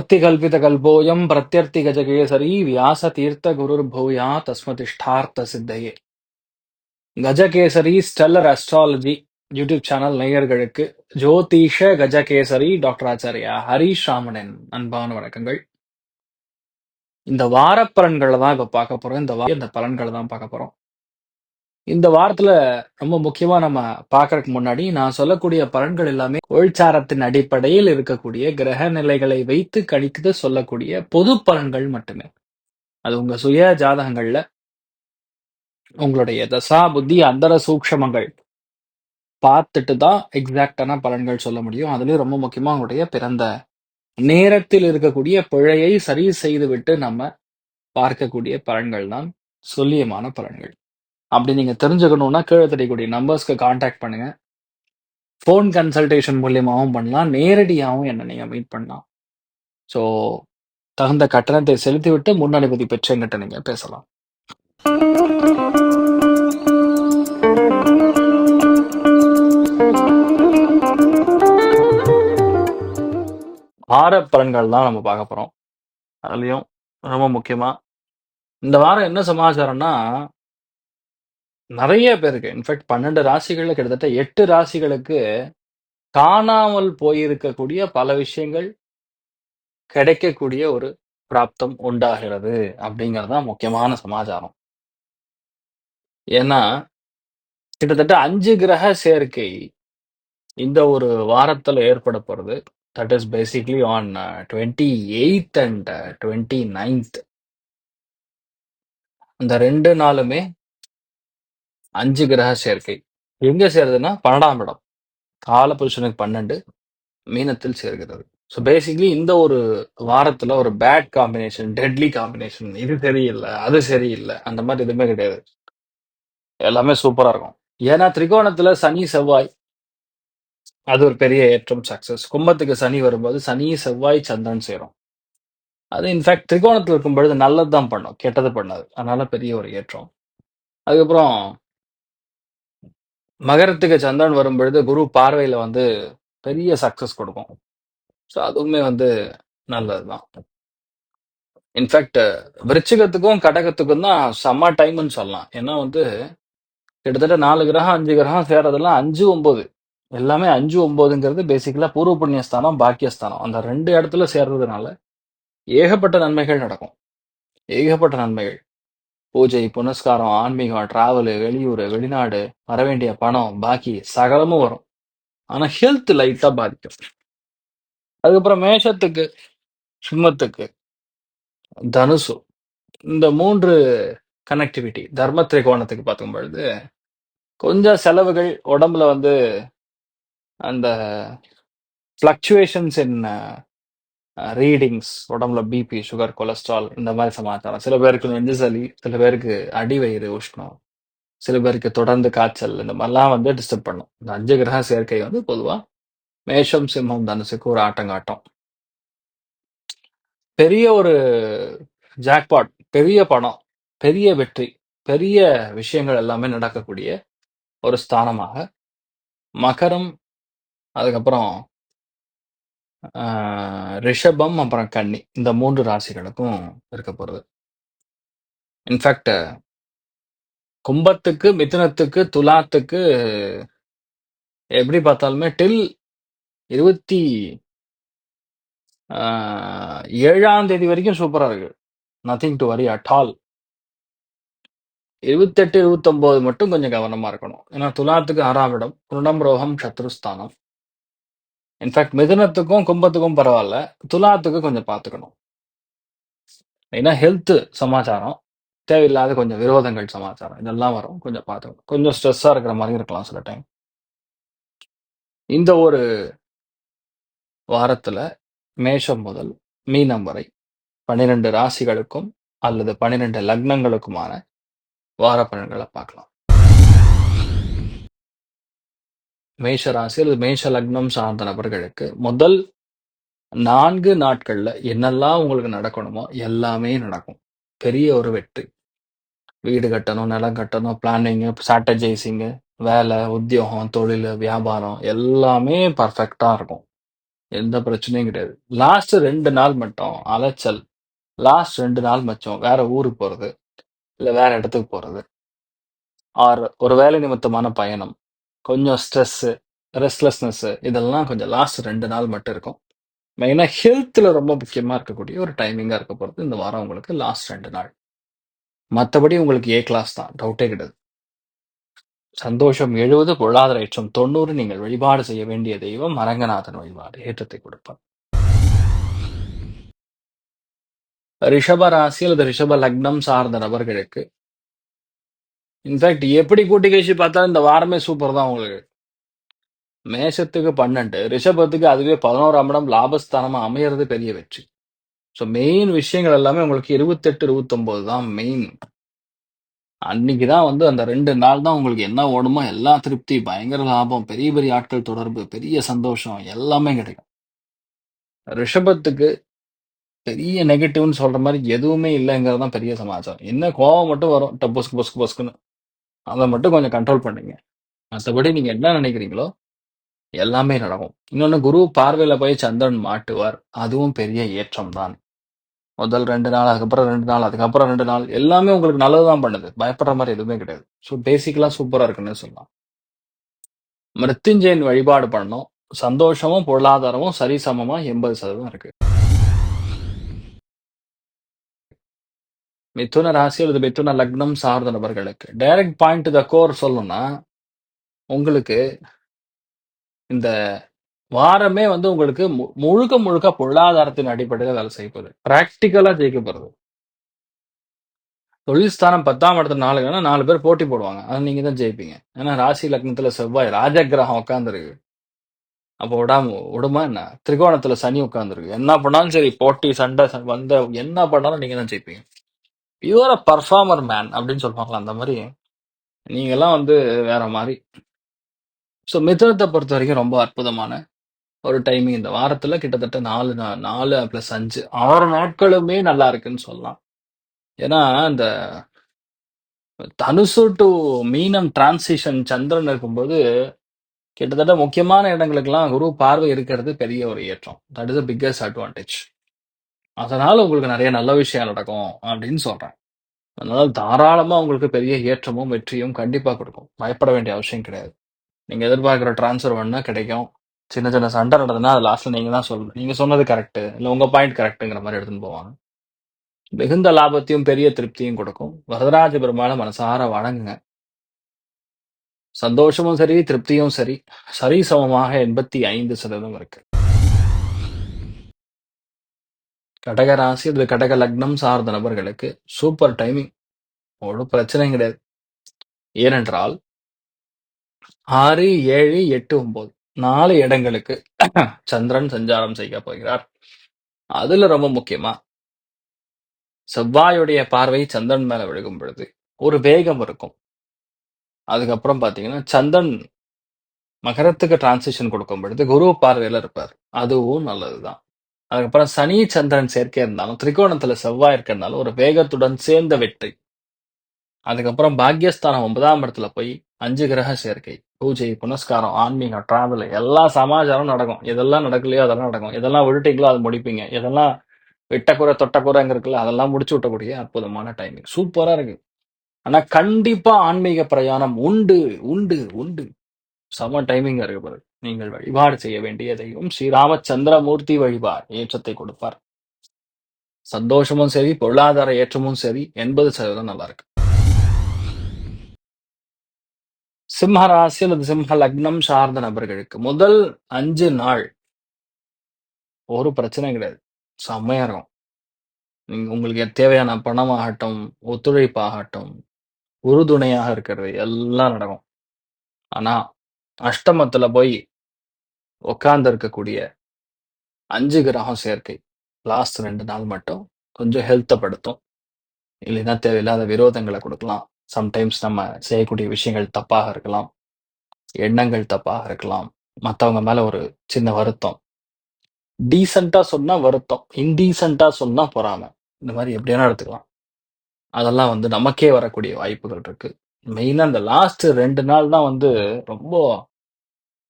பத்தி கல்பித கல்போயம் பிரத்தியர்த்தி கஜகேசரி அர்த்திகல்பிதகல்போயம் பிரத்யர்த்திகஜகேசரி வியாசதீர்த்தகுருர்பூயா தஸ்மதிஷ்டார்த்த சித்தையே Gajakesari stellar astrology YouTube channel நேயர்களுக்கு ஜோதிஷ கஜகேசரி டாக்டர் ஆச்சாரியா ஹரீஷ் ராமனின் அன்பான வணக்கங்கள். இந்த வார பலன்களை தான் இப்ப பார்க்க போறோம். இந்த வார இந்த பலன்களை தான் பார்க்க போறோம். இந்த வாரத்துல ரொம்ப முக்கியமா நம்ம பார்க்கறதுக்கு முன்னாடி நான் சொல்லக்கூடிய பலன்கள் எல்லாமே ஒழிச்சாரத்தின் அடிப்படையில் இருக்கக்கூடிய கிரக நிலைகளை வைத்து கணித்து சொல்லக்கூடிய பொது பலன்கள் மட்டுமே. அது உங்க சுய ஜாதகங்கள்ல உங்களுடைய தசா புத்தி அந்தர சூக்ஷமங்கள் பார்த்துட்டு தான் எக்ஸாக்டான பலன்கள் சொல்ல முடியும். அதுலயும் ரொம்ப முக்கியமா உங்களுடைய பிறந்த நேரத்தில் இருக்கக்கூடிய பிழையை சரி செய்துவிட்டு நம்ம பார்க்கக்கூடிய பலன்கள் தான் சொல்லியமான பலன்கள். அப்படி நீங்கள் தெரிஞ்சுக்கணுன்னா கீழே தெரியக்கூடிய நம்பர்ஸ்க்கு காண்டாக்ட் பண்ணுங்க. ஃபோன் கன்சல்டேஷன் மூலியமாகவும் பண்ணலாம். நேரடியாகவும் என்னை நீங்கள் மீட் பண்ணலாம். ஸோ தகுந்த கட்டணத்தை செலுத்திவிட்டு முன் அனுமதி பெற்று எங்கிட்ட நீங்கள் பேசலாம். வார பலன்கள் தான் நம்ம பார்க்க போகிறோம் அதுலேயும் ரொம்ப முக்கியமாக இந்த வாரம் என்ன சமாச்சாரம்னா நிறைய பேருக்கு இன்ஃபேக்ட் பன்னெண்டு ராசிகள்ல கிட்டத்தட்ட எட்டு ராசிகளுக்கு காணாமல் போயிருக்கக்கூடிய பல விஷயங்கள் கிடைக்கக்கூடிய ஒரு பிராப்தம் உண்டாகிறது அப்படிங்கிறது தான் முக்கியமான சமாச்சாரம். ஏன்னா கிட்டத்தட்ட அஞ்சு கிரக சேர்க்கை இந்த ஒரு வாரத்தில் ஏற்பட போகிறது that is basically on twenty eight and twenty ninth அந்த ரெண்டு நாளுமே அஞ்சு கிரக சேர்க்கை. எங்க சேருதுன்னா பன்னெண்டாம் இடம். காலபுருஷனுக்கு பன்னெண்டு மீனத்தில் சேர்கிறது ஸோ பேசிக்லி இந்த ஒரு வாரத்துல ஒரு பேட் காம்பினேஷன் டெட்லி காம்பினேஷன் இது சரியில்லை அது சரியில்லை அந்த மாதிரி எதுவுமே கிடையாது. எல்லாமே சூப்பரா இருக்கும். ஏன்னா திரிகோணத்துல சனி செவ்வாய் அது ஒரு பெரிய ஏற்றம் சக்சஸ் கும்பத்துக்கு சனி வரும்போது சனி செவ்வாய் சந்திரன் சேரும். அது இன்ஃபேக்ட் திரிகோணத்தில் இருக்கும் பொழுது நல்லது தான் பண்ணும் கெட்டது பண்ணாது. அதனால பெரிய ஒரு ஏற்றம். அதுக்கப்புறம் மகரத்துக்கு சந்திரன் வரும் பொழுது குரு பார்வையில வந்து பெரிய சக்சஸ் கொடுக்கும். ஸோ அதுவுமே வந்து நல்லதுதான். இன்ஃபேக்ட் விருச்சிகத்துக்கும் கடகத்துக்கும் தான் செம்ம டைம்னு சொல்லலாம். ஏன்னா வந்து கிட்டத்தட்ட நாலு கிரகம் அஞ்சு கிரகம் சேர்றதெல்லாம் அஞ்சு ஒன்பது. எல்லாமே அஞ்சு ஒன்பதுங்கிறது பேசிக்கலா பூர்வ புண்ணியஸ்தானம் பாக்கியஸ்தானம். அந்த ரெண்டு இடத்துல சேர்றதுனால ஏகப்பட்ட நன்மைகள் நடக்கும். ஏகப்பட்ட நன்மைகள். பூஜை புனஸ்காரம் ஆன்மீகம் டிராவலு வெளியூர் வெளிநாடு வர வேண்டிய பணம் பாக்கி சகலமும் வரும். ஆனா ஹெல்த் லைட்டா பாதிக்கும். அதுக்கப்புறம் மேஷத்துக்கு சிம்மத்துக்கு தனுசு. இந்த மூன்று கனெக்டிவிட்டி தர்ம திரிகோணத்துக்கு பார்க்கும் பொழுது கொஞ்சம் செலவுகள் உடம்புல வந்து அந்த ஃப்ளக்சுவேஷன்ஸ் என்ன ரீடிங்ஸ் உடம்புல பிபி சுகர் கொலஸ்ட்ரால் இந்த மாதிரி சமாச்சாரம். சில பேருக்கு நெஞ்சு சளி சில பேருக்கு அடிவயிறு உஷ்ணம் சில பேருக்கு தொடர்ந்து காய்ச்சல் இந்த மாதிரிலாம் வந்து டிஸ்டர்ப் பண்ணும். இந்த அஞ்சு கிரக சேர்க்கை வந்து பொதுவா மேஷம் சிம்மம் தனுசுக்கு ஒரு ஆட்டங்காட்டம் பெரிய ஒரு ஜாக்பாட் பெரிய பணம் பெரிய வெற்றி பெரிய விஷயங்கள் எல்லாமே நடக்கக்கூடிய ஒரு ஸ்தானமாக மகரம் அதுக்கப்புறம் ரிஷபம் அப்புறம் கன்னி. இந்த மூன்று ராசிகளுக்கும் இருக்க போறது. இன்ஃபேக்ட் கும்பத்துக்கு மிதுனத்துக்கு துலாத்துக்கு எப்படி பார்த்தாலுமே டில் இருபத்தி ஆஹ், ஏழாம் தேதி வரைக்கும் சூப்பரா இருக்கு. Nothing to worry at all இருபத்தெட்டு இருபத்தொன்பது மட்டும் கொஞ்சம் கவனமா இருக்கணும். ஏன்னா துலாத்துக்கு ஆறாம் இடம் புருடம் ரோகம் சத்ருஸ்தானம் இன்ஃபேக்ட் மிதுனத்துக்கும் கும்பத்துக்கும் பரவாயில்ல. துலாத்துக்கு கொஞ்சம் பார்த்துக்கணும். ஏன்னா ஹெல்த்து சமாச்சாரம். தேவையில்லாத கொஞ்சம் விரோதங்கள் சமாச்சாரம். இதெல்லாம் வரும். கொஞ்சம் பார்த்துக்கணும். கொஞ்சம் ஸ்ட்ரெஸ்ஸா இருக்கிற மாதிரி இருக்கலாம் சில டைம் இந்த ஒரு வாரத்துல மேஷம் முதல் மீனம் வரை பன்னிரெண்டு ராசிகளுக்கும் அல்லது பன்னிரெண்டு லக்னங்களுக்குமான வார பலன்களை பார்க்கலாம். மேஷ ராசி அல்லது மேஷ லக்னம் சார்ந்த நபர்களுக்கு முதல் நான்கு நாட்கள்ல என்னெல்லாம் உங்களுக்கு நடக்கணுமோ எல்லாமே நடக்கும் பெரிய ஒரு வெற்றி வீடு கட்டணும் நிலம் கட்டணும் பிளானிங்கு ஸ்ட்ராட்டஜைசிங்கு வேலை உத்தியோகம் தொழில் வியாபாரம் எல்லாமே பர்ஃபெக்டாக இருக்கும் எந்த பிரச்சனையும் கிடையாது. லாஸ்ட் ரெண்டு நாள் மட்டும் அலைச்சல். லாஸ்ட் ரெண்டு நாள் மச்சம் வேற ஊருக்கு போறது, இல்லை வேற இடத்துக்கு போறது. ஆர் ஒரு வேலை நிமித்தமான பயணம். கொஞ்சம் ஸ்ட்ரெஸ்ஸு, ரெஸ்ட்லெஸ்னஸ்ஸு இதெல்லாம் கொஞ்சம் லாஸ்ட் 2 நாள் மட்டும் இருக்கும். மெயினா ஹெல்த்ல ரொம்ப முக்கியமா இருக்கக்கூடிய ஒரு டைமிங்கா இருக்க போறது இந்த வாரம் உங்களுக்கு லாஸ்ட் 2 நாள். மத்தபடி உங்களுக்கு ஏ கிளாஸ் தான். டவுட்டே கிடையாது. சந்தோஷம் 70, பொருளாதார ஏற்றம் 90 நீங்கள் வழிபாடு செய்ய வேண்டிய தெய்வம் அரங்கநாதன் வழிபாடு ஏற்றத்தை கொடுப்பார். ரிஷப ராசி அல்லது ரிஷப லக்னம் சார்ந்த நபர்களுக்கு இன்ஃபேக்ட் எப்படி கூட்டி கழிச்சு பார்த்தாலும் இந்த வாரமே சூப்பர் தான் உங்களுக்கு. மேஷத்துக்கு 12, ரிஷபத்துக்கு அதுவே 11ஆம் இடம் லாபஸ்தானமாக அமையிறது பெரிய வெற்றி. ஸோ மெயின் விஷயங்கள் எல்லாமே உங்களுக்கு 28, 29 தான் மெயின். அன்னைக்கு தான் வந்து அந்த ரெண்டு நாள் தான் உங்களுக்கு என்ன ஓடுமோ எல்லா திருப்தி, பயங்கர லாபம், பெரிய பெரிய ஆட்கள் தொடர்பு, பெரிய சந்தோஷம் எல்லாமே கிடைக்கும். ரிஷபத்துக்கு பெரிய நெகட்டிவ்னு சொல்ற மாதிரி எதுவுமே இல்லைங்கிறது தான் பெரிய சமாச்சாரம். என்ன கோவம் மட்டும் வரும். ட பொஸ்க்கு பொஸ்க்குன்னு. அதை மட்டும் கொஞ்சம் கண்ட்ரோல் பண்ணுங்க மற்றபடி நீங்க என்ன நினைக்கிறீங்களோ, எல்லாமே நடக்கும். இன்னொன்று குரு பார்வையில போய் சந்திரன் மாட்டுவார். அதுவும் பெரிய ஏற்றம் தான். முதல் ரெண்டு நாள், அதுக்கப்புறம் ரெண்டு நாள், அதுக்கப்புறம் ரெண்டு நாள் எல்லாமே உங்களுக்கு நல்லது தான் பண்ணுது. பயப்படுற மாதிரி எதுவுமே கிடையாது. ஸோ பேசிக்கலாக சூப்பராக இருக்குன்னு சொல்லலாம். மிருத்யுஞ்சயன் வழிபாடு பண்ணணும். சந்தோஷமும், பொருளாதாரமும் சரிசமமாக எண்பது சதவீதம் இருக்குது மிதுன ராசி அல்லது மிதுன லக்னம் சார்ந்த நபர்களுக்கு டைரக்ட் பாயிண்ட் த கோர் சொல்லணும்னா, உங்களுக்கு இந்த வாரமே வந்து உங்களுக்கு மு முழுக்க முழுக்க பொருளாதாரத்தின் அடிப்படையில வேலை செய்ய போகுது. பிராக்டிகலா ஜெயிக்க போகிறது தொழில் ஸ்தானம் 10ஆம் இடத்துல 4 இல்லன்னா 4 பேர் போட்டி போடுவாங்க. ஆனா நீங்க தான் ஜெயிப்பீங்க. ஏன்னா ராசி லக்னத்துல செவ்வாய் ராஜ கிரகம் அப்போ விடாம விடுமா என்ன? திரிகோணத்தில் சனி உட்காந்துருக்கு என்ன பண்ணாலும் சரி போட்டி, சண்டை ச வந்த என்ன பண்ணாலும் நீங்க தான் ஜெயிப்பீங்க. You are a performer man அப்படின்னு சொல்லுவாங்களா அந்த மாதிரி நீங்கெல்லாம் வந்து வேற மாதிரி ஸோ மித்திரத்தை பொறுத்த வரைக்கும் ரொம்ப அற்புதமான ஒரு டைமிங் இந்த வாரத்துல கிட்டத்தட்ட நாலு நா நாலு பிளஸ் 5 6 நாட்களுமே நல்லா இருக்குன்னு சொல்லலாம். ஏன்னா, இந்த தனுசு டு மீனம் டிரான்சிஷன் சந்திரன் இருக்கும்போது, கிட்டத்தட்ட முக்கியமான இடங்களுக்கெல்லாம் குரு பார்வை இருக்கிறது பெரிய ஒரு ஏற்றம். That is the biggest advantage. அதனால உங்களுக்கு நிறைய நல்ல விஷயம் நடக்கும் அப்படின்னு சொல்றேன். அதனால தாராளமா உங்களுக்கு பெரிய ஏற்றமும், வெற்றியும் கண்டிப்பா கொடுக்கும் பயப்பட வேண்டிய அவசியம் கிடையாது. நீங்க எதிர்பார்க்கிற ட்ரான்ஸ்ஃபர் வேணா கிடைக்கும். சின்ன சின்ன சண்டை நடந்ததுன்னா, அது லாஸ்ட்ல நீங்க தான் சொல்லணும். நீங்க சொன்னது கரெக்ட். இல்ல உங்க பாயிண்ட் கரெக்ட்ங்கிற மாதிரி எடுத்துன்னு போவாங்க. மிகுந்த லாபத்தையும், பெரிய திருப்தியும் கொடுக்கும். வரதராஜ பெருமாள மனசார வணங்குங்க. சந்தோஷமும் சரி, திருப்தியும் சரி, சரி சமமாக எண்பத்தி ஐந்து சதவீதம் இருக்கு. கடக ராசி கடக லக்னம் சார்ந்த நபர்களுக்கு சூப்பர் டைமிங். ஒரு பிரச்சனையும் கிடையாது. ஏனென்றால் 6, 7, 8, 9 4 இடங்களுக்கு சந்திரன் சஞ்சாரம் செய்ய போகிறார். அதுல ரொம்ப முக்கியமா செவ்வாயுடைய பார்வை சந்திரன் மேல விழுகும் பொழுது, ஒரு வேகம் இருக்கும். அதுக்கப்புறம் பாத்தீங்கன்னா சந்திரன் மகரத்துக்கு டிரான்சிஷன் கொடுக்கும் பொழுது, குரு பார்வையில இருப்பார். அதுவும் நல்லதுதான். அதுக்கப்புறம் சனி, சந்திரன் சேர்க்கை இருந்தாலும், திரிகோணத்துல செவ்வாய் இருக்கிறதுனால ஒரு வேகத்துடன் சேர்ந்த வெற்றி. அதுக்கப்புறம் பாக்யஸ்தானம் ஒன்பதாம் இடத்துல போய் அஞ்சு கிரக சேர்க்கை. பூஜை, புனஸ்காரம், ஆன்மீகம், டிராவல் எல்லா சமாச்சாரம் நடக்கும். எதெல்லாம் நடக்கலையோ அதெல்லாம் நடக்கும். எதெல்லாம் விட்டுட்டீங்களோ அதை முடிப்பீங்க. எதெல்லாம் விட்ட குறை, அங்கே இருக்குல்ல, அதெல்லாம் முடிச்சு விட்டக்கூடிய அற்புதமான டைமிங். சூப்பரா இருக்கு. ஆனா கண்டிப்பா ஆன்மீக பிரயாணம் உண்டு, உண்டு, உண்டு. செம டைமிங் இருக்கு பாரு. நீங்கள் வழிபாடு செய்ய வேண்டிய தெய்வம் ஸ்ரீராமச்சந்திரமூர்த்தி வழிபாடு ஏற்றத்தை கொடுப்பார். சந்தோஷமும் சரி, பொருளாதார ஏற்றமும் சரி 80% நல்லா இருக்கு. சிம்ம ராசி அல்லது சிம்ம லக்னம் சார்ந்த நபர்களுக்கு முதல் அஞ்சு நாள் ஒரு பிரச்சனையும் கிடையாது. செம்மையா இருக்கும். நீங்க உங்களுக்கு தேவையான பணம் ஆகட்டும் ஒத்துழைப்பாகட்டும், உறுதுணையாக இருக்கிறது எல்லாம் நடக்கும். ஆனா, அஷ்டமத்துல போய் உட்கார்ந்து இருக்கக்கூடிய அஞ்சு கிரகம் சேர்க்கை. லாஸ்ட் ரெண்டு நாள் மட்டும் கொஞ்சம் ஹெல்த்தை படுத்தும். இல்லைன்னா தேவையில்லாத விரோதங்களை கொடுக்கலாம் சம்டைம்ஸ் நம்ம செய்யக்கூடிய விஷயங்கள் தப்பாக இருக்கலாம். எண்ணங்கள் தப்பாக இருக்கலாம். மற்றவங்க மேல ஒரு சின்ன வருத்தம். டீசென்ட்டா சொன்னா வருத்தம். இன்டீசென்ட்டா சொன்னா பொறாம. இந்த மாதிரி எப்படி எடுத்துக்கலாம். அதெல்லாம் வந்து நமக்கே வரக்கூடிய வாய்ப்புகள் இருக்கு. மெயினா இந்த லாஸ்ட் ரெண்டு நாள் தான் வந்து ரொம்ப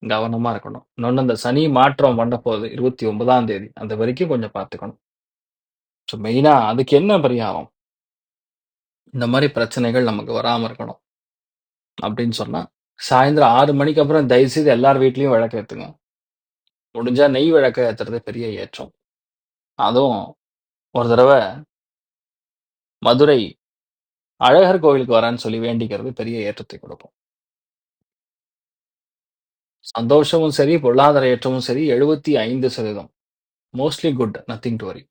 கவனமா இருக்கணும். இன்னொன்று அந்த சனி மாற்றம் பண்ணப்போகுது 29ஆம் தேதி. அந்த வரைக்கும் கொஞ்சம் பார்த்துக்கணும். ஸோ மெயினா அதுக்கு என்ன பரிகாரம்? இந்த மாதிரி பிரச்சனைகள் நமக்கு வராம இருக்கணும். அப்படின்னு சொன்னா, சாயந்திரம் ஆறு மணிக்கு அப்புறம் தயவுசெய்து எல்லார் வீட்லேயும் விளக்கு ஏற்றுங்க முடிஞ்சா நெய் விளக்கு ஏத்துறது பெரிய ஏற்றம். அதுவும் ஒரு தடவை மதுரை அழகர் கோவிலுக்கு வரேன்னு சொல்லி வேண்டிக்கிறது பெரிய ஏற்றத்தை கொடுக்கும். சந்தோஷமும் சரி, பொருளாதார ஏற்றமும் சரி 75% மோஸ்ட்லி குட். நத்திங் டு வரி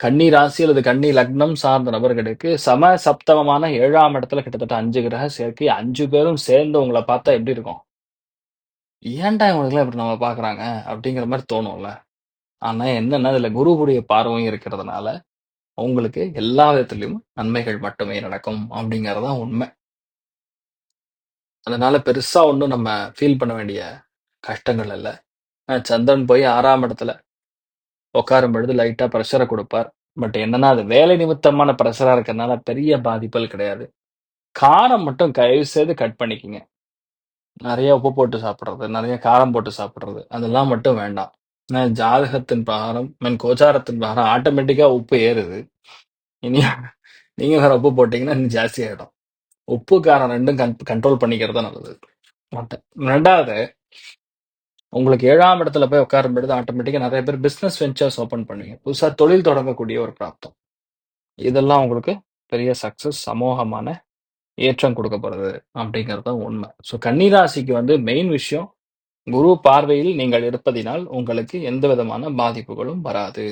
கன்னி ராசி அல்லது கன்னி லக்னம் சார்ந்த நபர்களுக்கு சம சப்தமமான ஏழாம் இடத்துல கிட்டத்தட்ட அஞ்சு கிரக சேர்க்கை அஞ்சு பேரும் சேர்ந்து உங்களை பார்த்தா எப்படி இருக்கும்? ஏன்டா இவனுங்கலாம் இப்படி நம்ம பார்க்குறாங்க? அப்படிங்கிற மாதிரி தோணும்ல. ஆனா என்னன்னா, இதுல குருவுடைய பார்வையும் இருக்கிறதுனால, உங்களுக்கு எல்லா விதத்திலயும் நன்மைகள் மட்டுமே நடக்கும் அப்படிங்கிறது தான் உண்மை. அதனால பெருசா ஒன்றும் நம்ம ஃபீல் பண்ண வேண்டிய கஷ்டங்கள் இல்லை அ சந்திரன் போய் ஆறாம் இடத்துல உட்காரும் பொழுது லைட்டா ப்ரெஷரை கொடுப்பார் பட் என்னன்னா, அது வேலை நிமித்தமான ப்ரெஷரா இருக்கறனால பெரிய பாதிப்புகள் கிடையாது. காரம் மட்டும் தயவு செய்து கட் பண்ணிக்கிங்க நிறைய உப்பு போட்டு சாப்பிட்றது நிறைய காரம் போட்டு சாப்பிட்றது அதெல்லாம் மட்டும் வேண்டாம். ஏன்னா ஜாதகத்தின் பிரகாரம், மீன் கோச்சாரத்தின் பிரகாரம் ஆட்டோமேட்டிக்கா உப்பு ஏறுது. இனி நீங்க வேற உப்பு போட்டீங்கன்னா இன்னும் ஜாஸ்தியாயிடும். உப்பு, காரம் ரெண்டும் கன் கண்ட்ரோல் பண்ணிக்கிறது தான் நல்லது. 1 2வது உங்களுக்கு ஏழாம் இடத்துல போய் உட்காரும் பொழுது ஆட்டோமேட்டிக்கா நிறைய பேர் பிஸ்னஸ் வெஞ்சர்ஸ் ஓப்பன் பண்ணுவீங்க. புதுசா தொழில் தொடங்கக்கூடிய ஒரு பிராப்தம். இதெல்லாம் உங்களுக்கு பெரிய சக்ஸஸ் சமூகமான ஏற்றம் கொடுக்க போகிறது அப்படிங்கிறது தான் உண்மை. ஸோ கன்னிராசிக்கு வந்து மெயின் விஷயம், குரு பார்வையில் நீங்கள் இருப்பதினால் உங்களுக்கு எந்த விதமான பாதிப்புகளும் வராது.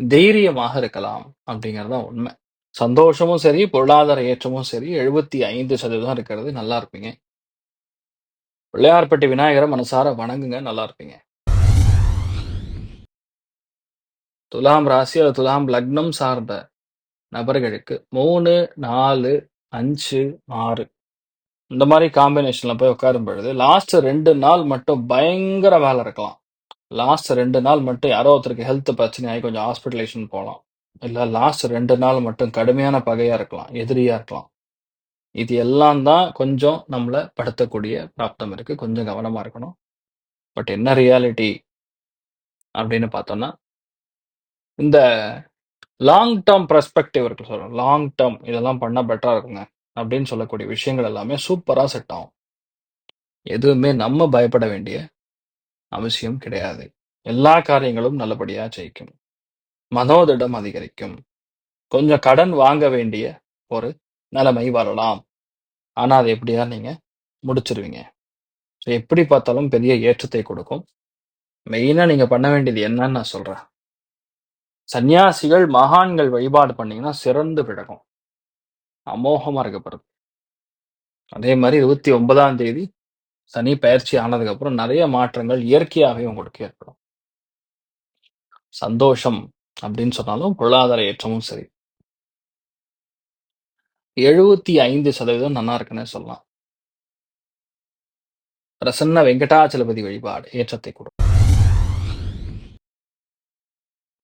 தைரியமாக இருக்கலாம் அப்படிங்கிறது தான் உண்மை. சந்தோஷமும் சரி, பொருளாதார ஏற்றமும் சரி 75% இருக்கிறது. நல்லா இருப்பீங்க. பிள்ளையார்பட்டி விநாயகர மனசார வணங்குங்க. நல்லா இருப்பீங்க. துலாம் ராசி அல்லது துலாம் லக்னம் சார்ந்த நபர்களுக்கு 3, 4, 5, 6 இந்த மாதிரி காம்பினேஷன்ல போய் உட்காரும் பொழுது, லாஸ்ட் ரெண்டு நாள் மட்டும் பயங்கர வேலை இருக்கலாம். லாஸ்ட் ரெண்டு நாள் மட்டும் யாரோ ஒருத்தருக்கு ஹெல்த் பிரச்சனையாகி கொஞ்சம் ஹாஸ்பிட்டலைசேஷன் போலாம். இல்லை லாஸ்ட் ரெண்டு நாள் மட்டும் கடுமையான பகையாக இருக்கலாம். எதிரியாக இருக்கலாம். இது எல்லாம் தான் கொஞ்சம் நம்மளை படுத்தக்கூடிய பிராப்தம் இருக்குது கொஞ்சம் கவனமாக இருக்கணும். பட் என்ன ரியாலிட்டி அப்படின்னு பார்த்தோம்னா, இந்த லாங் டேர்ம் பெர்ஸ்பெக்டிவ் இருக்கு சொல்கிறோம் லாங் டேர்ம் இதெல்லாம் பண்ணால் பெட்டராக இருக்குங்க. அப்படின்னு சொல்லக்கூடிய விஷயங்கள் எல்லாமே சூப்பராக செட் ஆகும். எதுவுமே நம்ம பயப்பட வேண்டிய அவசியம் கிடையாது. எல்லா காரியங்களும் நல்லபடியாக ஜெயிக்கும். மனோதிடம் அதிகரிக்கும். கொஞ்சம் கடன் வாங்க வேண்டிய ஒரு நிலைமை வரலாம். ஆனா, அது எப்படியா நீங்க முடிச்சிருவீங்க. ஸோ எப்படி பார்த்தாலும் பெரிய ஏற்றத்தை கொடுக்கும். மெயினா நீங்க பண்ண வேண்டியது என்னன்னு நான் சொல்றேன். சன்னியாசிகள், மகான்கள் வழிபாடு பண்ணீங்கன்னா சிறந்து விளங்கும். அமோகமா இருக்கப்படுது. அதே மாதிரி இருபத்தி ஒன்பதாம் தேதி சனி பயிற்சி ஆனதுக்கு அப்புறம் நிறைய மாற்றங்கள் இயற்கையாகவே உங்களுக்கு ஏற்படும். சந்தோஷம் அப்படின்னு சொன்னாலும் பொருளாதார ஏற்றமும் சரி. 75% நல்லா இருக்குன்னு சொல்லலாம். பிரசன்ன வெங்கடாச்சலபதி வழிபாடு ஏற்றத்தை கொடுக்கும்.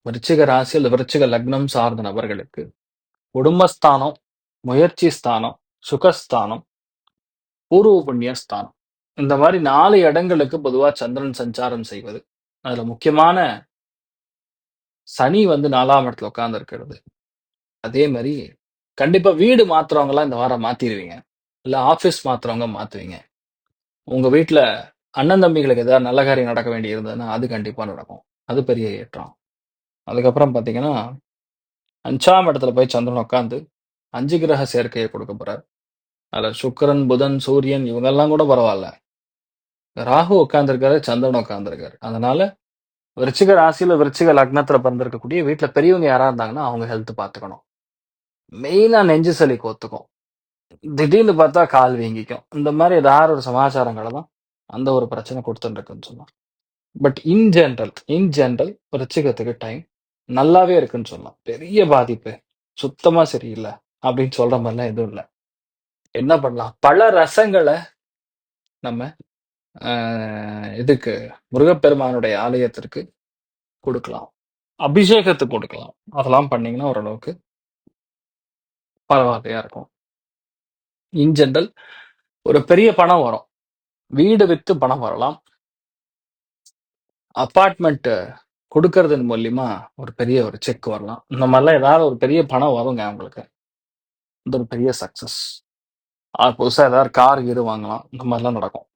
விருச்சிக ராசியில் விருச்சிக லக்னம் சார்ந்த நபர்களுக்கு குடும்பஸ்தானம், முயற்சி ஸ்தானம், சுகஸ்தானம், பூர்வ புண்ணிய ஸ்தானம். இந்த மாதிரி நாலு இடங்களுக்கு பொதுவா சந்திரன் சஞ்சாரம் செய்வது. அதுல முக்கியமான சனி வந்து நாலாம் இடத்துல உட்கார்ந்து இருக்கிறது. அதே மாதிரி கண்டிப்பா வீடு மாத்துறவங்கலாம் இந்த வாரம் மாத்திடுவீங்க இல்ல ஆபீஸ் மாத்துறவங்க மாத்துவீங்க. உங்க வீட்ல அண்ணன் தம்பிகளுக்கு ஏதாவது நல்ல காரியம் நடக்க வேண்டி இருந்ததுன்னா, அது கண்டிப்பா நடக்கும். அது பெரிய ஏற்றம். அதுக்கப்புறம் பார்த்தீங்கன்னா, அஞ்சாம் இடத்துல போய் சந்திரன் உட்காந்து அஞ்சு கிரக சேர்க்கையை கொடுக்க போறார். அதுல சுக்கரன் புதன், சூரியன் இவங்கெல்லாம் கூட பரவாயில்ல ராகு உட்காந்துருக்காரு சந்திரன் உட்காந்துருக்காரு அதனால விருச்சிக ராசியில விருச்சிக லக்னத்துல பிறந்திருக்கக்கூடிய வீட்டுல பெரியவங்க யாரா இருந்தாங்கன்னா, அவங்க ஹெல்த் பார்த்துக்கணும். மெயினா நெஞ்சு சளி கோத்துக்கும். திடீர்னு பார்த்தா கால் வீங்கிக்கும். இந்த மாதிரி ஏதாவது ஒரு சமாச்சாரங்களை தான் அந்த ஒரு பிரச்சனை கொடுத்துருக்குன்னு சொல்லலாம். But in general in general விருச்சிகத்துக்கு time நல்லாவே இருக்குன்னு சொல்லலாம். பெரிய பாதிப்பு, சுத்தமா சரியில்லை அப்படின்னு சொல்ற மாதிரிலாம் எதுவும் இல்லை என்ன பண்ணலாம்? பல ரசங்களை நம்ம இதுக்கு முருகப்பெருமானுடைய ஆலயத்திற்கு கொடுக்கலாம் அபிஷேகத்துக்கு கொடுக்கலாம் அதெல்லாம் பண்ணீங்கன்னா ஓரளவுக்கு பரவாயில்லையா இருக்கும். இன் ஜென்ரல் ஒரு பெரிய பணம் வரும். வீடு வித்து பணம் வரலாம். அப்பார்ட்மெண்ட் கொடுக்கறதன் மூலியமா ஒரு பெரிய ஒரு செக் வரலாம். இந்த மாதிரிலாம் ஏதாவது ஒரு பெரிய பணம் வருங்க உங்களுக்கு. இது ஒரு பெரிய சக்சஸ். ஆ ஏதாவது கார், கீரு வாங்கலாம். இந்த மாதிரிலாம் நடக்கும்.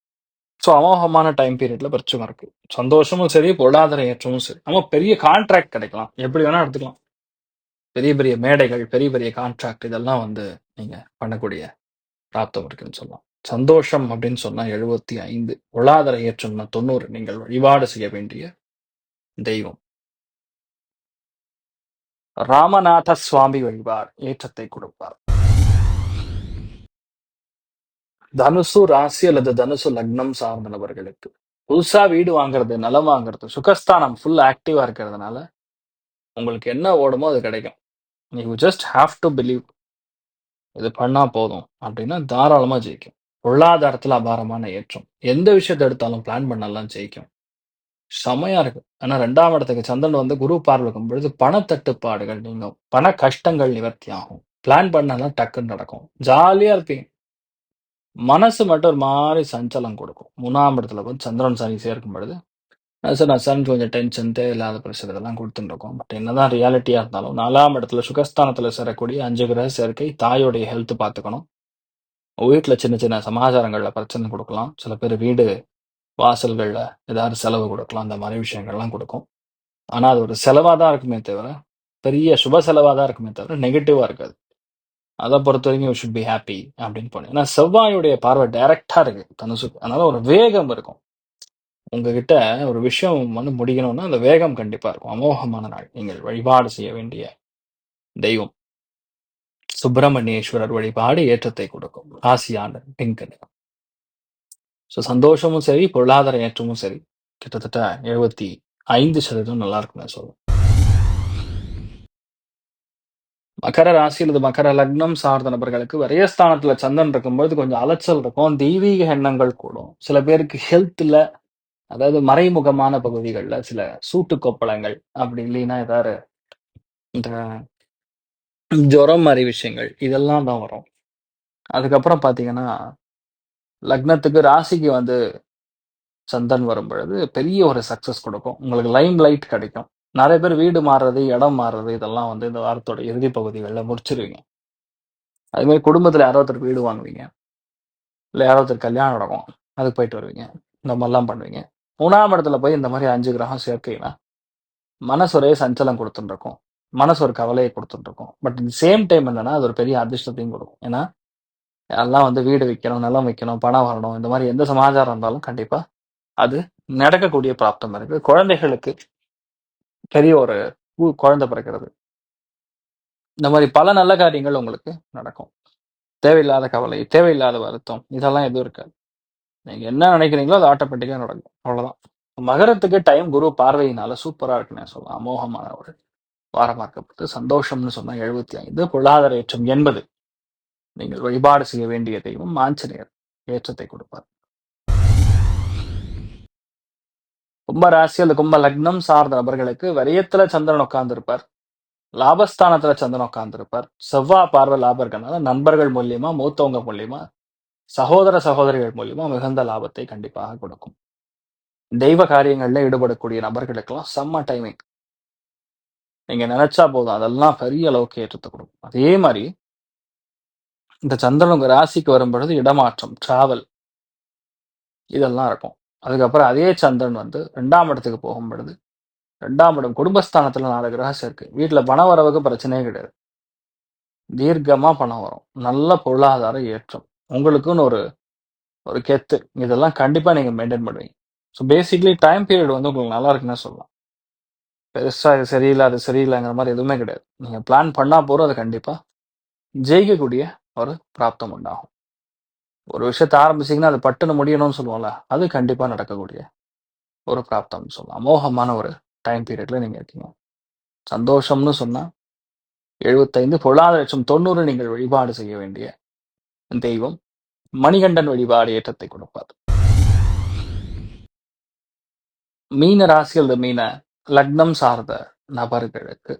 ஸோ அமோகமான டைம் பீரியட்ல பிரச்சனை இருக்கு. சந்தோஷமும் சரி, பொருளாதார ஏற்றமும் சரி. நம்ம பெரிய கான்ட்ராக்ட் கிடைக்கலாம். எப்படி வேணா எடுத்துக்கலாம். பெரிய பெரிய மேடைகள், பெரிய பெரிய கான்ட்ராக்ட் இதெல்லாம் வந்து நீங்க பண்ணக்கூடிய பிராப்தம் இருக்குன்னு சொல்லலாம். சந்தோஷம் அப்படின்னு சொன்னா 75 பொருளாதார ஏற்றம்னா 90 நீங்கள் வழிபாடு செய்ய வேண்டிய தெய்வம். ராமநாத சுவாமி வழிபாடு ஏற்றத்தை கொடுப்பார். தனுசு ராசி அல்லது தனுசு லக்னம் சார்ந்தவர்களுக்கு புதுசா வீடு வாங்குறது, நிலம் வாங்குறது, சுகஸ்தானம் ஃபுல் ஆக்டிவா இருக்கிறதுனால உங்களுக்கு என்ன ஓடுமோ அது கிடைக்கும். You just have to believe. இது பண்ணா போதும் அப்படின்னா தாராளமா ஜெயிக்கும். பொருளாதாரத்துல அபாரமான ஏற்றம். எந்த விஷயத்த எடுத்தாலும் பிளான் பண்ணலாம் ஜெயிக்கும். செமையா இருக்கு. ஆனா ரெண்டாம் இடத்துக்கு சந்திரன் வந்து குரு பார்வைக்கும் பொழுது பணத்தட்டுப்பாடுகள் நீங்கும். பண கஷ்டங்கள் நிவர்த்தி ஆகும். பிளான் பண்ணலாம் டக்குன்னு நடக்கும். ஜாலியா இருப்பீங்க. மனசு மட்டும் ஒரு மாதிரி சஞ்சலம் கொடுக்கும். மூணாம் இடத்துல வந்து சந்திரன், சனி சேர்க்கும் பொழுது சார் சன் கொஞ்சம் டென்ஷன், தேவையில்லாத பிரஷர் இதெல்லாம் கொடுத்துருக்கோம் இருக்கும். பட் என்னதான் ரியாலிட்டியா இருந்தாலும் நாலாம் இடத்துல சுகஸ்தானத்துல சேரக்கூடிய அஞ்சு கிரக சேர்க்கை தாயோடைய ஹெல்த் பார்த்துக்கணும். வீட்டில் சின்ன சின்ன சமாச்சாரங்களில் பிரச்சனை கொடுக்கலாம் சில பேர் வீடு வாசல்களில் ஏதாவது செலவு கொடுக்கலாம் அந்த மாதிரி விஷயங்கள்லாம் கொடுக்கும் ஆனால் அது ஒரு செலவாக தான் இருக்குமே தவிர, பெரிய சுப செலவாக தான் இருக்குமே தவிர நெகட்டிவாக இருக்காது. அத பொறுத்தவரைக்கும் யூ ஷுட் பி ஹாப்பி அப்படின்னு போனேன். ஏன்னா செவ்வாயுடைய பார்வை டைரக்ட்டா இருக்கு தனுசுக்கு. அதனால ஒரு வேகம் இருக்கும். உங்ககிட்ட ஒரு விஷயம் வந்து முடிக்கணும்னா, அந்த வேகம் கண்டிப்பா இருக்கும். அமோகமான நாள். நீங்கள் வழிபாடு செய்ய வேண்டிய தெய்வம். சுப்பிரமணியேஸ்வரர் வழிபாடு ஏற்றத்தை கொடுக்கும். ராசியான பிங்க் ஸோ சந்தோஷமும் சரி, பொருளாதார ஏற்றமும் சரி, கிட்டத்தட்ட 75% நல்லா இருக்குன்னு சொல்லுவோம் மகர ராசி அல்லது மகர லக்னம் சார்ந்த நபர்களுக்கு விரயஸ்தானத்துல சந்திரன் இருக்கும்போது கொஞ்சம் அலைச்சல் இருக்கும். தெய்வீக எண்ணங்கள் கூடும். சில பேருக்கு ஹெல்த்ல அதாவது மறைமுகமான பகுதிகள்ல சில சூட்டு கொப்பளங்கள், அப்படி இல்லைன்னா ஏதாவது இந்த ஜுரம் மாதிரி விஷயங்கள் இதெல்லாம் தான் வரும். அதுக்கப்புறம் பார்த்தீங்கன்னா, லக்னத்துக்கு ராசிக்கு வந்து சந்தன் வரும்பொழுது பெரிய ஒரு சக்சஸ் கொடுக்கும். உங்களுக்கு லைம் லைட் கிடைக்கும். நிறைய பேர் வீடு மாறுறது, இடம் மாறுறது இதெல்லாம் வந்து இந்த வாரத்தோட இறுதி பகுதிகளில் முடிச்சிருவீங்க. அதே குடும்பத்தில் யாரோ ஒருத்தருக்கு வீடு வாங்குவீங்க. இல்லை யாரோ ஒருத்தர் கல்யாணம் நடக்கும். அதுக்கு போயிட்டு வருவீங்க. இந்த மாதிரிலாம் பண்ணுவீங்க. மூணாம் இடத்துல போய் இந்த மாதிரி அஞ்சு கிரகம் சேர்க்கைன்னா மனசு ஒரே சஞ்சலம் கொடுத்துட்டுருக்கும் மனசு ஒரு கவலையை கொடுத்துட்டுருக்கும் பட் இந்த சேம் டைம் என்னன்னா, அது ஒரு பெரிய அதிர்ஷ்டத்தையும் கொடுக்கும். ஏன்னா, எல்லாம் வந்து வீடு வைக்கணும் நிலம் வைக்கணும் பணம் வரணும். இந்த மாதிரி எந்த சமாச்சாரம் இருந்தாலும் கண்டிப்பாக அது நடக்கக்கூடிய பிராப்தம் இருக்குது குழந்தைகளுக்கு பெரிய ஒரு கு குழந்தை பிறக்கிறது. இந்த மாதிரி பல நல்ல காரியங்கள் உங்களுக்கு நடக்கும். தேவையில்லாத கவலை, தேவையில்லாத வருத்தம் இதெல்லாம் எதுவும் இருக்காது. நீங்க என்ன நினைக்கிறீங்களோ அது ஆட்டோமேட்டிக்கா நடக்கும். அவ்வளவுதான். மகரத்துக்கு டைம் குரு பார்வையினால சூப்பரா இருக்குன்னு சொல்லலாம். அமோகமான ஒரு வாரமாக்கப்பட்டு சந்தோஷம்னு சொன்னா 75 பொருளாதார ஏற்றம் 80 நீங்கள் வழிபாடு செய்ய வேண்டிய தெய்வம் ஆஞ்சநேயர் ஏற்றத்தை கொடுப்பார். கும்ப ராசி அல்லது கும்ப லக்னம் சார்ந்த நபர்களுக்கு வரியத்துல சந்திரன் உட்கார்ந்திருப்பார். லாபஸ்தானத்துல சந்திரன் உட்கார்ந்திருப்பார். செவ்வாய் பார்வை லாபம் இருக்கனால நண்பர்கள் மூலியமா, மூத்தவங்க மூலியமா, சகோதர சகோதரிகள் மூலியமா மிகுந்த லாபத்தை கண்டிப்பாக கொடுக்கும். தெய்வ காரியங்கள்ல ஈடுபடக்கூடிய நபர்களுக்கெல்லாம் செம்ம டைமிங். நீங்க நினைச்சா போதும். அதெல்லாம் பெரிய அளவுக்கு ஏற்றத்தை கொடுக்கும். அதே மாதிரி இந்த சந்திரன் உங்க ராசிக்கு வரும்பொழுது இடமாற்றம், டிராவல் இதெல்லாம் இருக்கும். அதுக்கப்புறம் அதே சந்திரன் வந்து ரெண்டாம் இடத்துக்கு போகும்பொழுது 2ஆம் இடம் குடும்பஸ்தானத்தில் நாலு கிரகம் சேர்க்கை. வீட்டில் பண வரவுக்கு பிரச்சனையே கிடையாது. தீர்க்கமாக பணம் வரும். நல்ல பொருளாதார ஏற்றம். உங்களுக்குன்னு ஒரு ஒரு கெத்து. இதெல்லாம் கண்டிப்பாக நீங்கள் மெயின்டைன் பண்ணுவீங்க. ஸோ பேசிக்கலி டைம் பீரியட் வந்து உங்களுக்கு நல்லா இருக்குன்னு சொல்லலாம். பெருசாக இது சரியில்லை அது சரியில்லைங்கிற மாதிரி எதுவுமே கிடையாது. நீங்கள் பிளான் பண்ணால் போதும் அது கண்டிப்பாக ஜெயிக்கக்கூடிய ஒரு பிராப்தம் உண்டாகும். ஒரு விஷயத்த ஆரம்பிச்சீங்கன்னா, அது பட்டுன்னு முடியணும்னு சொல்லுவோம்ல, அது கண்டிப்பா நடக்கக்கூடிய ஒரு பிராப்தம்னு சொல்லலாம். அமோகமான ஒரு டைம் பீரியட்ல நீங்க இருக்கீங்க. சந்தோஷம்னு சொன்னா 75 பொருளாதார லட்சம் தொண்ணூறு நீங்கள் வழிபாடு செய்ய வேண்டிய தெய்வம் மணிகண்டன் வழிபாடு ஏற்றத்தை கொடுப்பார். மீன ராசியில் மீன லக்னம் சார்ந்த நபர்களுக்கு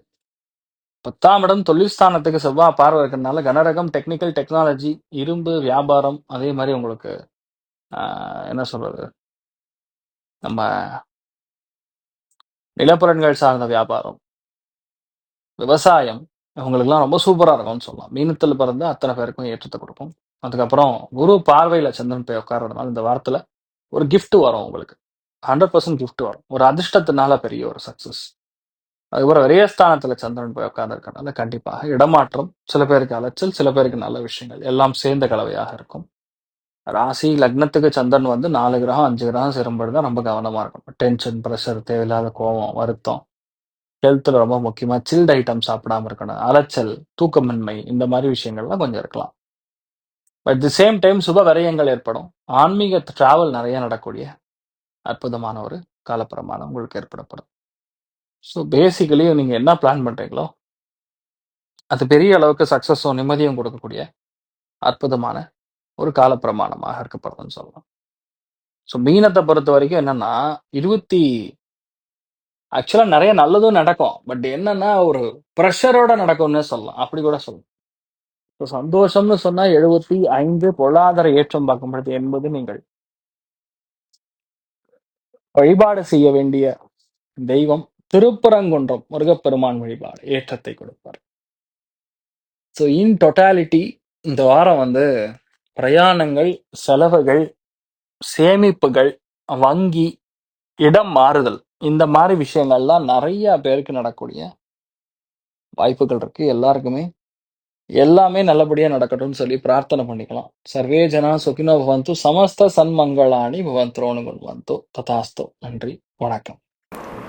பத்தாம் இடம் தொழில் ஸ்தானத்துக்கு செவ்வாய் பார்வை இருக்கிறதுனால கனரகம் டெக்னிக்கல் டெக்னாலஜி இரும்பு வியாபாரம் அதே மாதிரி உங்களுக்கு ஆஹ், என்ன சொல்றது? நம்ம நிலப்புறன்கள் சார்ந்த வியாபாரம் விவசாயம் இவங்களுக்குலாம் ரொம்ப சூப்பரா இருக்கும்னு சொல்லலாம். மீனத்தில் பிறந்து அத்தனை பேருக்கும் ஏற்றத்தை கொடுக்கும் அதுக்கப்புறம் குரு பார்வையில் சந்திரன் போய் உட்காரதுனால இந்த வாரத்தில் ஒரு கிஃப்ட் வரும் உங்களுக்கு. ஹண்ட்ரட் பர்சன்ட் கிஃப்ட் வரும். ஒரு அதிர்ஷ்டத்தினால பெரிய ஒரு சக்சஸ் அதுக்கப்புறம் விரயஸ்தானத்துல சந்திரன் போய் உட்கார்ந்துருக்கனால கண்டிப்பாக இடமாற்றம் சில பேருக்கு அலைச்சல் சில பேருக்கு நல்ல விஷயங்கள் எல்லாம் சேர்ந்த கலவையாக இருக்கும். ராசி லக்னத்துக்கு சந்திரன் வந்து நாலு கிரகம் அஞ்சு கிரகம் சேரும்பொழுது தான் ரொம்ப கவனமா இருக்கும் டென்ஷன் ப்ரெஷர் தேவையில்லாத கோபம் வருத்தம். ஹெல்த்தில் ரொம்ப முக்கியமாக சில்ட் ஐட்டம் சாப்பிடாம இருக்கணும். அலைச்சல் தூக்கமின்மை இந்த மாதிரி விஷயங்கள்லாம் கொஞ்சம் இருக்கலாம். பட் தி சேம் டைம் சுப விரயங்கள் ஏற்படும். ஆன்மீக டிராவல் நிறைய நடக்கூடிய அற்புதமான ஒரு காலப்பிரமாணம் உங்களுக்கு ஏற்படப்படும். ஸோ பேசிக்கலி நீங்க என்ன பிளான் பண்றீங்களோ அது பெரிய அளவுக்கு சக்ஸஸும் நிம்மதியும் கொடுக்கக்கூடிய அற்புதமான ஒரு காலப்பிரமாணமாக இருக்கப்படுதுன்னு சொல்லலாம். ஸோ மீனத்தை பொறுத்த வரைக்கும் என்னன்னா இருபத்தி ஆக்சுவலா நிறைய நல்லதும் நடக்கும். பட் என்னன்னா ஒரு ப்ரெஷரோட நடக்கும்னு சொல்லலாம். அப்படி கூட சொல்லலாம். ஸோ சந்தோஷம்னு சொன்னா எழுபத்தி ஐந்து பொருளாதார ஏற்றம் பார்க்கும்பொழுது என்பது நீங்கள் வழிபாடு செய்ய வேண்டிய தெய்வம். திருப்பரங்குன்றம் முருகப்பெருமான் வழிபாடு ஏற்றத்தை கொடுப்பார். ஸோ இன் டொட்டாலிட்டி இந்த வாரம் வந்து பிரயாணங்கள் செலவுகள் சேமிப்புகள் வங்கி இடம் மாறுதல் இந்த மாதிரி விஷயங்கள்லாம் நிறைய பேருக்கு நடக்கூடிய வாய்ப்புகள் இருக்கு. எல்லாருக்குமே எல்லாமே நல்லபடியாக நடக்கட்டும்னு சொல்லி பிரார்த்தனை பண்ணிக்கலாம். சர்வே ஜனா சுகினோ பவந்து சமஸ்த சன்மங்களாணி பவந்தோனு வந்தோ ததாஸ்தோ. நன்றி வணக்கம்.